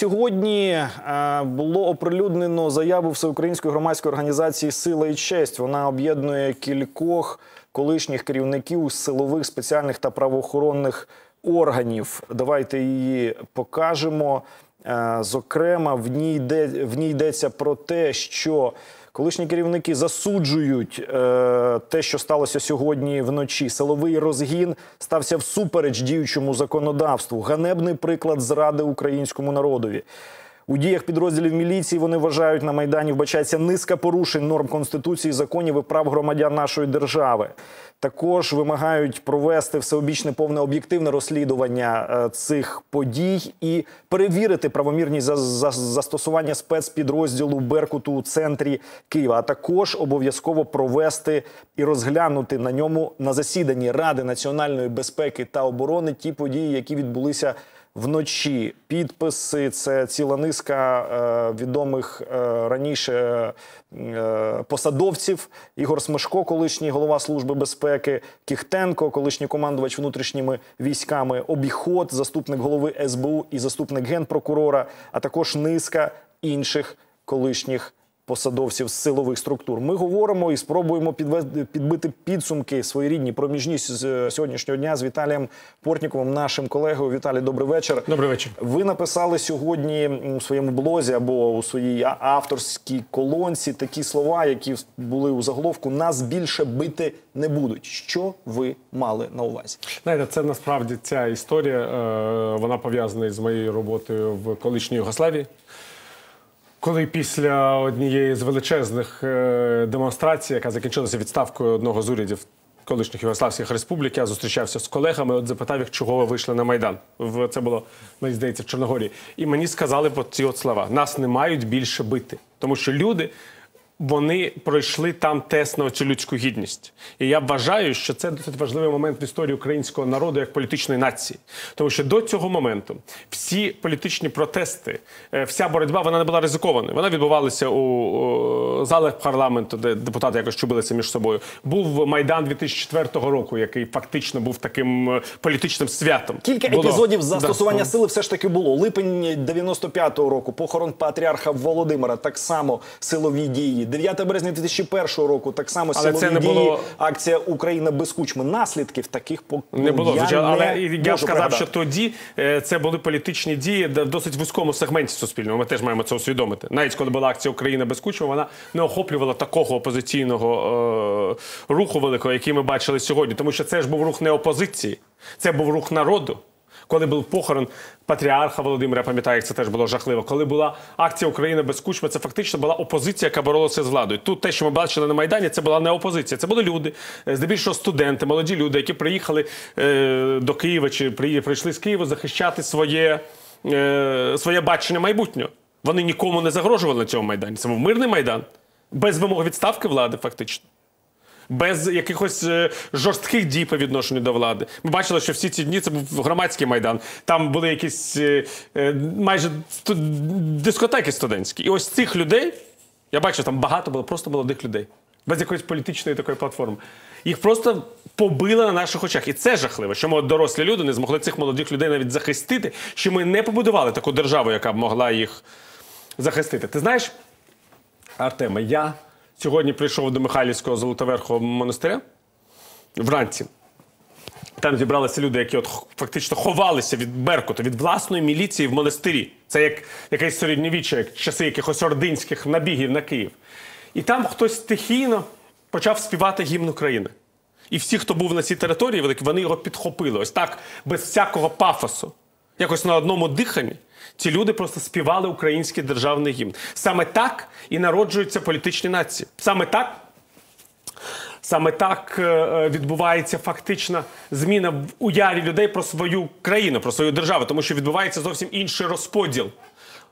сьогодні е, було оприлюднено заяву всеукраїнської громадської організації Сила і честь. Вона об'єднує кількох колишніх керівників силових спеціальних та правоохоронних органів. Давайте її покажемо. Е, Зокрема, в ній йде в ній йдеться про те, що колишні керівники засуджують е, те, що сталося сьогодні вночі. Силовий розгін стався всупереч діючому законодавству. Ганебний приклад зради українському народові. У діях підрозділів міліції вони вважають на майдані вбачається низка порушень норм конституції, законів і прав громадян нашої держави. Також вимагають провести всеобічне повне об'єктивне розслідування е, цих подій і перевірити правомірність за, за, застосування спецпідрозділу Беркуту у центрі Києва. А також обов'язково провести і розглянути на ньому на засіданні Ради національної безпеки та оборони ті події, які відбулися вночі. Підписи це ціла низка е, відомих е, раніше е, посадовців. Ігор Смешко, колишній голова служби безпеки, Кіхтенко, колишній командувач внутрішніми військами, обіход, заступник голови СБУ і заступник генпрокурора, а також низка інших колишніх. Посадовців з силових структур ми говоримо і спробуємо підбити підсумки своєрідні проміжні з сьогоднішнього дня з Віталієм Портніковим, нашим колегою. Віталій, добрий вечір. Добрий вечір. Ви написали сьогодні у своєму блозі або у своїй авторській колонці такі слова, які були у заголовку Нас більше бити не будуть. Що ви мали на увазі? Знаєте, це насправді ця історія. е, Вона пов'язана з моєю роботою в колишній Югославії. Коли після однієї з величезних е, демонстрацій, яка закінчилася відставкою одного з урядів колишніх Югославських республік, я зустрічався з колегами, от запитав їх, чого ви вийшли на Майдан. Це було, мені здається, в Чорногорії. І мені сказали ці от слова: нас не мають більше бити, тому що люди. Вони пройшли там тест на цю людську гідність, і я вважаю, що це досить важливий момент в історії українського народу як політичної нації, тому що до цього моменту всі політичні протести, е, вся боротьба вона не була ризикованою. Вона відбувалася у, залах парламенту, де депутати якось чубилися між собою. Був майдан 2004 року, який фактично був таким е, політичним святом. Кілька Було. епізодів застосування Да. сили все ж таки було. Липень 95-го року, похорон патріарха Володимира, так само силові дії. 9 березня 2001 року, так само Але це не дії. було- Акція Україна без кучми. Наслідків таких по Не було, я звичайно, не але і я сказав, пригадати. що тоді е, це були політичні дії в досить вузькому сегменті суспільного. Ми теж маємо це усвідомити. Навіть коли була акція Україна без кучми, вона не охоплювала такого опозиційного е, руху великого, який ми бачили сьогодні. Тому що це ж був рух не опозиції, це був рух народу. Коли був похорон патріарха Володимира, пам'ятаю, як це теж було жахливо. Коли була акція Україна без кучми, це фактично була опозиція, яка боролася з владою. Тут те, що ми бачили на майдані, це була не опозиція. Це були люди, е, здебільшого студенти, молоді люди, які приїхали е, до Києва чи при- прийшли з Києва захищати своє, е, своє бачення майбутнього. Вони нікому не загрожували на цьому майдані. Це був мирний майдан, без вимог відставки влади, фактично без якихось е, жорстких дій по відношенню до влади. Ми бачили, що всі ці дні це був громадський майдан. Там були якісь е, е, майже дискотеки студентські. І ось цих людей, я бачу, там багато було просто молодих людей, без якоїсь політичної такої платформи. Їх просто побили на наших очах. І це жахливо, що ми дорослі люди не змогли цих молодих людей навіть захистити, що ми не побудували таку державу, яка б могла їх захистити. Ти знаєш, Артеме, я сьогодні прийшов до Михайлівського Золотоверхового монастиря вранці. Там зібралися люди, які от фактично ховалися від Беркуту, від власної міліції в монастирі. Це як якесь середньовіччя, як часи якихось ординських набігів на Київ. І там хтось стихійно почав співати гімн України. І всі, хто був на цій території, вони його підхопили. Ось так, без всякого пафосу. Якось на одному диханні ці люди просто співали український державний гімн. Саме так і народжуються політичні нації. Саме так Саме так е, е, відбувається фактична зміна в уяві людей про свою країну, про свою державу, тому що відбувається зовсім інший розподіл.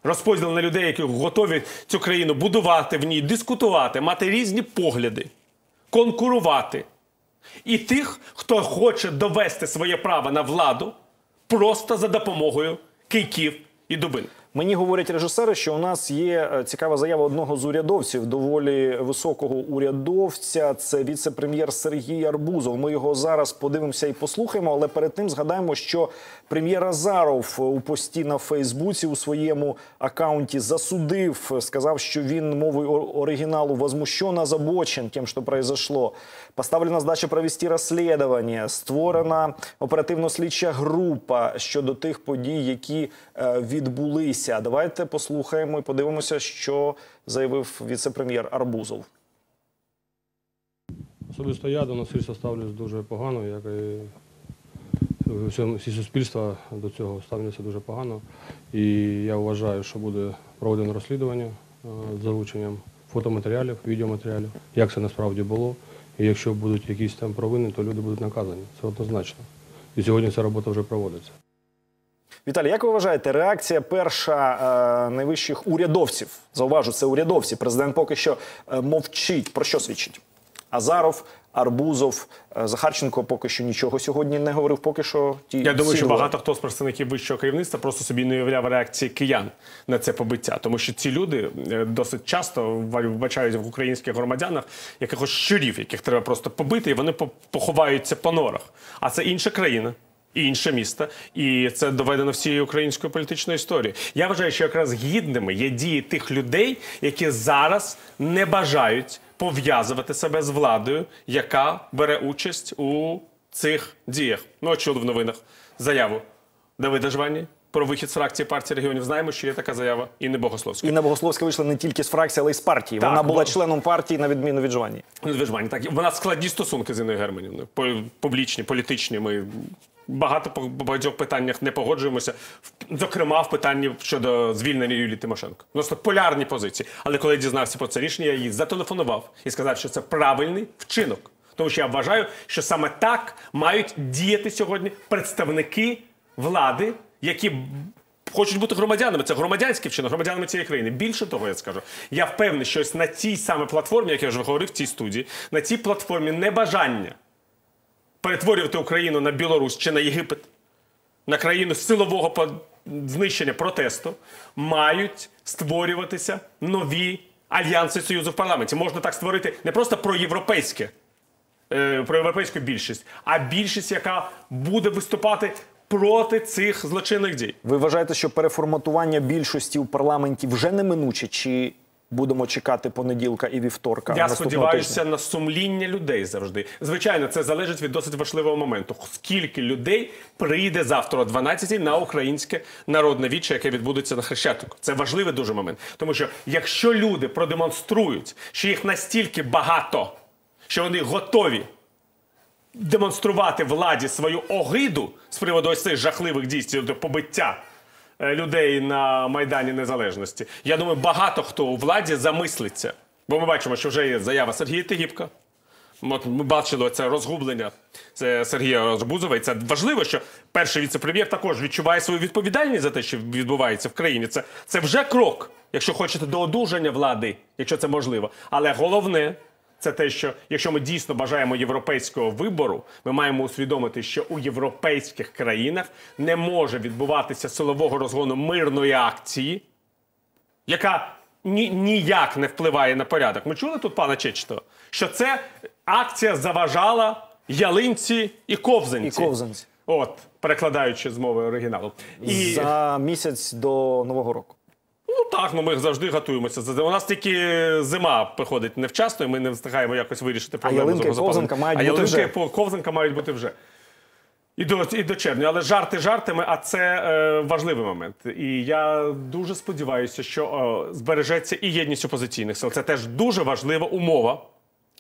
Розподіл на людей, які готові цю країну будувати в ній, дискутувати, мати різні погляди, конкурувати. І тих, хто хоче довести своє право на владу просто за допомогою кийків і дубин. Мені говорять режисери, що у нас є е, цікава заява одного з урядовців, доволі високого урядовця. Це віце-прем'єр Сергій Арбузов. Ми його зараз подивимося і послухаємо. Але перед тим згадаємо, що прем'єр Азаров у пості на Фейсбуці у своєму акаунті засудив, сказав, що він мовою ор- оригіналу возмущен, озабочен тем, что произошло. Поставлена задача провести розслідування, створена оперативно-слідча група щодо тих подій, які е, відбулися. Давайте послухаємо і подивимося, що заявив віце-прем'єр Арбузов. Особисто я до насильства ставлюсь дуже погано, як і всі- всі суспільства до цього ставляться дуже погано. І я вважаю, що буде проведено розслідування е, з залученням фотоматеріалів, відеоматеріалів, як це насправді було. І якщо будуть якісь там провини, то люди будуть наказані. Це однозначно. І сьогодні ця робота вже проводиться. Віталій, як ви вважаєте, реакція перша е, найвищих урядовців? Зауважу, це урядовці. Президент поки що е, мовчить. Про що свідчить? Азаров, Арбузов, е, Захарченко поки що нічого сьогодні не говорив. Поки що ті Я думаю, що говорять. багато хто з представників вищого керівництва просто собі не уявляв реакції киян на це побиття, тому що ці люди е, досить часто вбачають в українських громадянах якихось щурів, яких треба просто побити, і вони по- поховаються по норах. А це інша країна. І інше місто, і це доведено всією українською політичною історією. Я вважаю, що якраз гідними є дії тих людей, які зараз не бажають пов'язувати себе з владою, яка бере участь у цих діях. Ну, чули в новинах заяву Давида Жвані про вихід з фракції партії регіонів. Знаємо, що є така заява, і не Богословська. Інна Богословська вийшла не тільки з фракції, але й з партії. Так, Вона була бо- членом партії на відміну від Жвані. Ну, ви ж Ваня, так вона складні стосунки з Інною Германівною. Публічні, політичні. Ми багато по багатьох питаннях не погоджуємося. Зокрема, в питанні щодо звільнення Юлії Тимошенко. Тут полярні позиції. Але коли я дізнався про це рішення, я їй зателефонував і сказав, що це правильний вчинок. Тому що я вважаю, що саме так мають діяти сьогодні представники влади, які хочуть бути громадянами. Це громадянський вчинок, громадянами цієї країни. Більше того, я скажу, я впевнений, що ось на цій саме платформі, як я вже говорив в цій студії, на цій платформі небажання перетворювати Україну на Білорусь чи на Єгипет, на країну силового знищення протесту, мають створюватися нові альянси союзу в парламенті. Можна так створити не просто проєвропейське, е, про європейську більшість, а більшість, яка буде виступати проти цих злочинних дій. Ви вважаєте, що переформатування більшості у парламенті вже неминуче, чи будемо чекати понеділка і вівторка? Я сподіваюся тижня? на сумління людей завжди. Звичайно, це залежить від досить важливого моменту. Скільки людей прийде завтра о 12 на українське народне віче, яке відбудеться на Хрещатику. Це важливий дуже момент. Тому що якщо люди продемонструють, що їх настільки багато, що вони готові демонструвати владі свою огиду з приводу ось цих жахливих дій, до побиття людей на Майдані Незалежності. Я думаю, багато хто у владі замислиться. Бо ми бачимо, що вже є заява Сергія Тигіпка. От ми бачили це розгублення це Сергія Арбузова. І це важливо, що перший віце-прем'єр також відчуває свою відповідальність за те, що відбувається в країні. Це, це вже крок, якщо хочете, до одужання влади, якщо це можливо. Але головне це те, що якщо ми дійсно бажаємо європейського вибору, ми маємо усвідомити, що у європейських країнах не може відбуватися силового розгону мирної акції, яка ні, ніяк не впливає на порядок. Ми чули тут пана Чечетова, що це акція заважала ялинці і ковзанці. І ковзанці. От, перекладаючи з мови оригіналу. І за місяць до нового року. Так, ну ми завжди готуємося. У нас тільки зима приходить невчасно, і ми не встигаємо якось вирішити проблему. ялинка з і ковзанка мають а бути ялинка вже. ковзанка мають бути вже. І до, і до червня, але жарти жартами, а це е, важливий момент. І я дуже сподіваюся, що е, збережеться і єдність опозиційних сил. Це теж дуже важлива умова.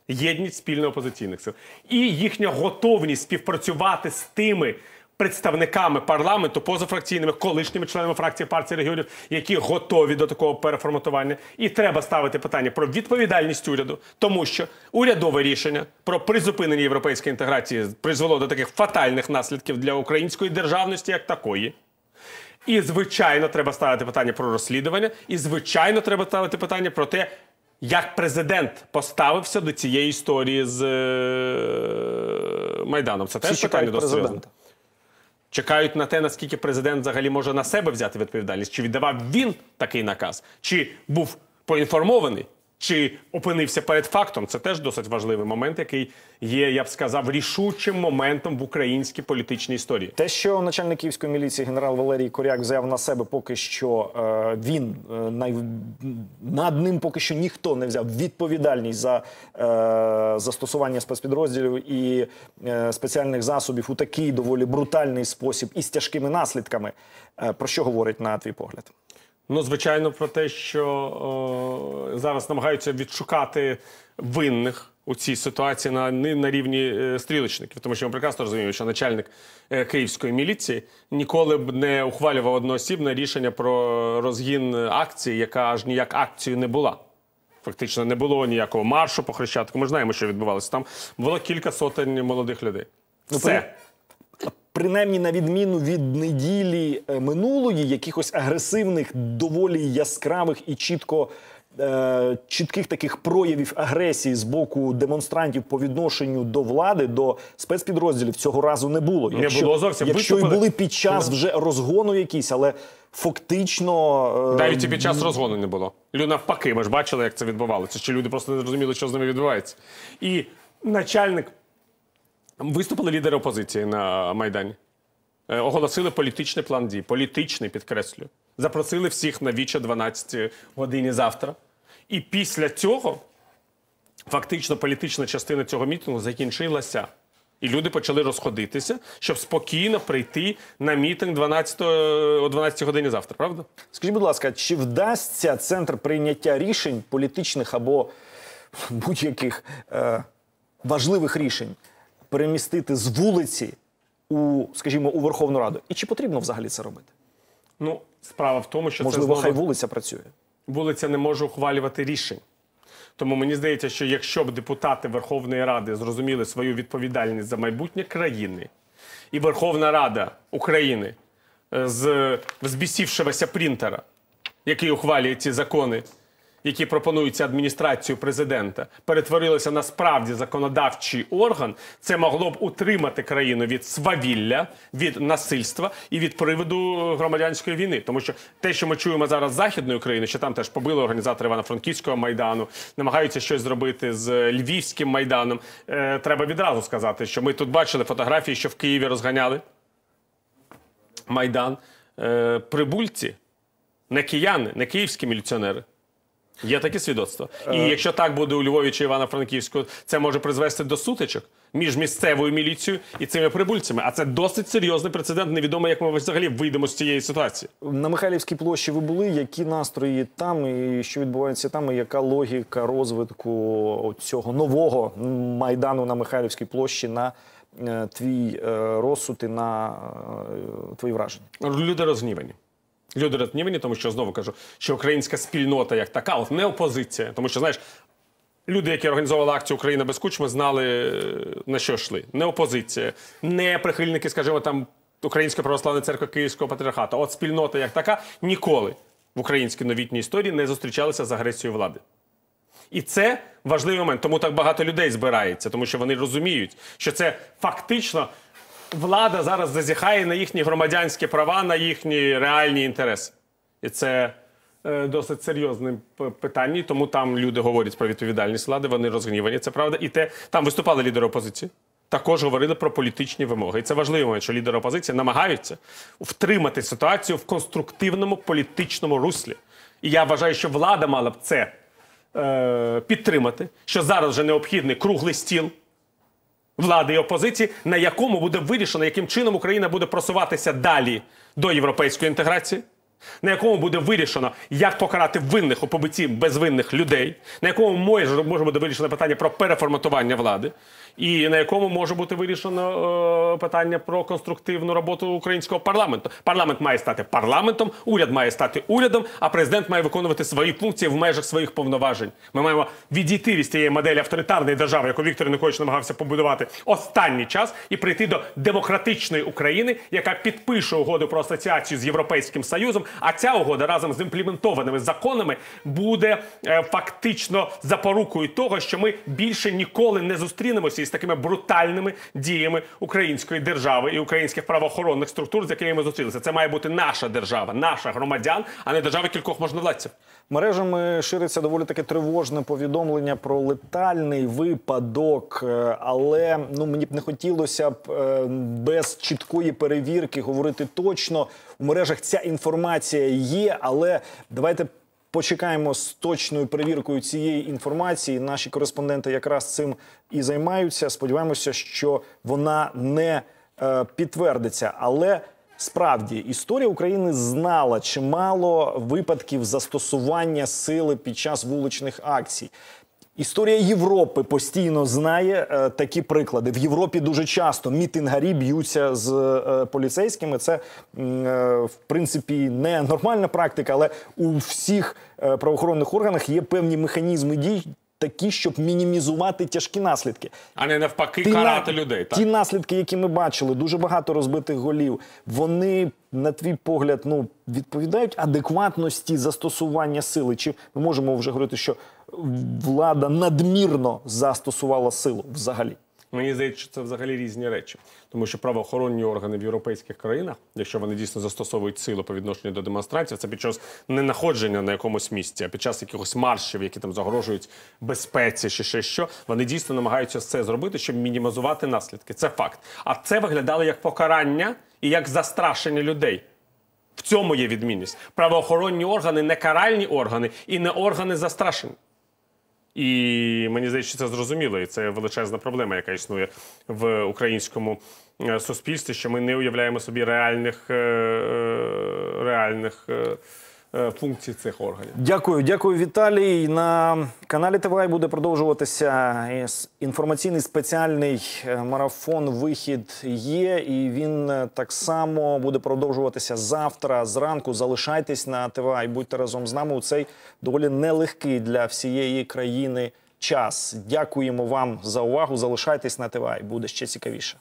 Єдність спільно опозиційних сил. І їхня готовність співпрацювати з тими представниками парламенту, позафракційними, колишніми членами фракції партії регіонів, які готові до такого переформатування. І треба ставити питання про відповідальність уряду, тому що урядове рішення про призупинення європейської інтеграції призвело до таких фатальних наслідків для української державності, як такої. І, звичайно, треба ставити питання про розслідування, і, звичайно, треба ставити питання про те, як президент поставився до цієї історії з е, Майданом. Це теж питання серйозне. президента. Чекають на те, наскільки президент взагалі може на себе взяти відповідальність, чи віддавав він такий наказ, чи був поінформований, чи опинився перед фактом. Це теж досить важливий момент, який є, я б сказав, рішучим моментом в українській політичній історії. Те, що начальник київської міліції генерал Валерій Коряк взяв на себе, поки що е, він е, над ним поки що ніхто не взяв відповідальність за е, застосування спецпідрозділів і е, спеціальних засобів у такий доволі брутальний спосіб і з тяжкими наслідками. Про що говорить на твій погляд? Ну, звичайно, про те, що о, зараз намагаються відшукати винних у цій ситуації на, на рівні е, стрілочників, тому що ми прекрасно розуміємо, що начальник е, київської міліції ніколи б не ухвалював одноосібне рішення про розгін акції, яка аж ніяк акцією не була. Фактично не було ніякого маршу по хрещатику. Ми знаємо, що відбувалося. Там було кілька сотень молодих людей. Все. Принаймні, на відміну від неділі е, минулої, якихось агресивних, доволі яскравих і чітко. е, Чітких таких проявів агресії з боку демонстрантів по відношенню до влади, до спецпідрозділів цього разу не було. Не було зовсім. Якщо і були під час вже розгону якийсь, але фактично е, Навіть і під час розгону не було. Лю навпаки, ми ж бачили, як це відбувалося. Чи люди просто не зрозуміли, що з ними відбувається. І начальник виступили лідери опозиції на Майдані. Е, Оголосили політичний план дій. Політичний, підкреслюю. Запросили всіх на віче 12 годині завтра. І після цього фактично політична частина цього мітингу закінчилася. І люди почали розходитися, щоб спокійно прийти на мітинг 12, о 12 годині завтра, правда? Скажіть, будь ласка, чи вдасться центр прийняття рішень політичних або будь-яких е, важливих рішень перемістити з вулиці у, скажімо, у Верховну Раду? І чи потрібно взагалі це робити? Ну, справа в тому, що Можливо, це хай вулиця працює. вулиця не може ухвалювати рішень. Тому мені здається, що якщо б депутати Верховної Ради зрозуміли свою відповідальність за майбутнє країни, і Верховна Рада України е, з взбісівшогося принтера, який ухвалює ці закони, які пропонуються адміністрацією президента, перетворилися на справді законодавчий орган, це могло б утримати країну від свавілля, від насильства і від приводу громадянської війни. Тому що те, що ми чуємо зараз з західної України, що там теж побили організатори Івано-Франківського майдану, намагаються щось зробити з Львівським майданом. Е, треба відразу сказати, що ми тут бачили фотографії, що в Києві розганяли майдан. Е, прибульці, не кияни, не київські міліціонери. Є такі свідоцтва. І якщо так буде у Львові чи Івано-Франківську, це може призвести до сутичок між місцевою міліцією і цими прибульцями. А це досить серйозний прецедент. Невідомо, як ми взагалі вийдемо з цієї ситуації. На Михайлівській площі ви були. Які настрої там, і що відбувається там, і яка логіка розвитку цього нового майдану на Михайлівській площі на е, твій е, розсуд і на е, твої враження? Люди розгнівані. Люди розгнівані, тому що знову кажу, що українська спільнота як така, от не опозиція, тому що знаєш. Люди, які організовували акцію Україна без кучми, знали е, на що йшли. Не опозиція, не прихильники, скажімо, там Української православної церкви Київського патріархату. От спільнота як така ніколи в українській новітній історії не зустрічалися з агресією влади. І це важливий момент. Тому так багато людей збирається, тому що вони розуміють, що це фактично влада зараз зазіхає на їхні громадянські права, на їхні реальні інтереси. І це е, досить серйозне питання. Тому там люди говорять про відповідальність влади, вони розгнівані, це правда. І те там виступали лідери опозиції. Також говорили про політичні вимоги. І це важливий момент, що лідери опозиції намагаються втримати ситуацію в конструктивному політичному руслі. І я вважаю, що влада мала б це е, підтримати, що зараз вже необхідний круглий стіл влади і опозиції, на якому буде вирішено, яким чином Україна буде просуватися далі до європейської інтеграції. На якому буде вирішено, як покарати винних у побитті безвинних людей, на якому може, може бути вирішено питання про переформатування влади, і на якому може бути вирішено е, питання про конструктивну роботу українського парламенту. Парламент має стати парламентом, уряд має стати урядом, а президент має виконувати свої функції в межах своїх повноважень. Ми маємо відійти від цієї моделі авторитарної держави, яку Віктор Янукович намагався побудувати останній час, і прийти до демократичної України, яка підпише угоду про асоціацію з Європейським Союзом. А ця угода разом з імплементованими законами буде е, фактично запорукою того, що ми більше ніколи не зустрінемося із такими брутальними діями української держави і українських правоохоронних структур, з якими ми зустрілися. Це має бути наша держава, наша громадян, а не держава кількох можновладців. Мережами шириться доволі таке тривожне повідомлення про летальний випадок, е, але ну мені б не хотілося б е, без чіткої перевірки говорити точно. У мережах ця інформація є, але давайте. Почекаємо з точною перевіркою цієї інформації. Наші кореспонденти якраз цим і займаються. Сподіваємося, що вона не е, підтвердиться. Але Справді, історія України знала чимало випадків застосування сили під час вуличних акцій. Історія Європи постійно знає е, такі приклади. В Європі дуже часто мітингарі б'ються з е, поліцейськими. Це е, в принципі не нормальна практика, але у всіх е, правоохоронних органах є певні механізми дій, такі, щоб мінімізувати тяжкі наслідки. А не навпаки, Ті карати на- людей. Так. Ті наслідки, які ми бачили, дуже багато розбитих голів. Вони, на твій погляд, ну відповідають адекватності застосування сили. Чи ми можемо вже говорити, що влада надмірно застосувала силу взагалі? Мені здається, що це взагалі різні речі, тому що правоохоронні органи в європейських країнах, якщо вони дійсно застосовують силу по відношенню до демонстрантів, це під час не знаходження на якомусь місці, а під час якихось маршів, які там загрожують безпеці чи ще що, вони дійсно намагаються це зробити, щоб мінімізувати наслідки. Це факт. А це виглядало як покарання і як застрашення людей. В цьому є відмінність. Правоохоронні органи не каральні органи і не органи застрашень. І мені здається, це зрозуміло, і це величезна проблема, яка існує в українському е, суспільстві, що ми не уявляємо собі реальних, е, е, реальних функцій цих органів. Дякую, дякую, Віталій. На каналі ТВА буде продовжуватися інформаційний спеціальний е, марафон. Вихід є, і він е, так само буде продовжуватися завтра зранку. Залишайтесь на ТВА і будьте разом з нами у цей доволі нелегкий для всієї країни час. Дякуємо вам за увагу. Залишайтесь на ТВА буде ще цікавіше.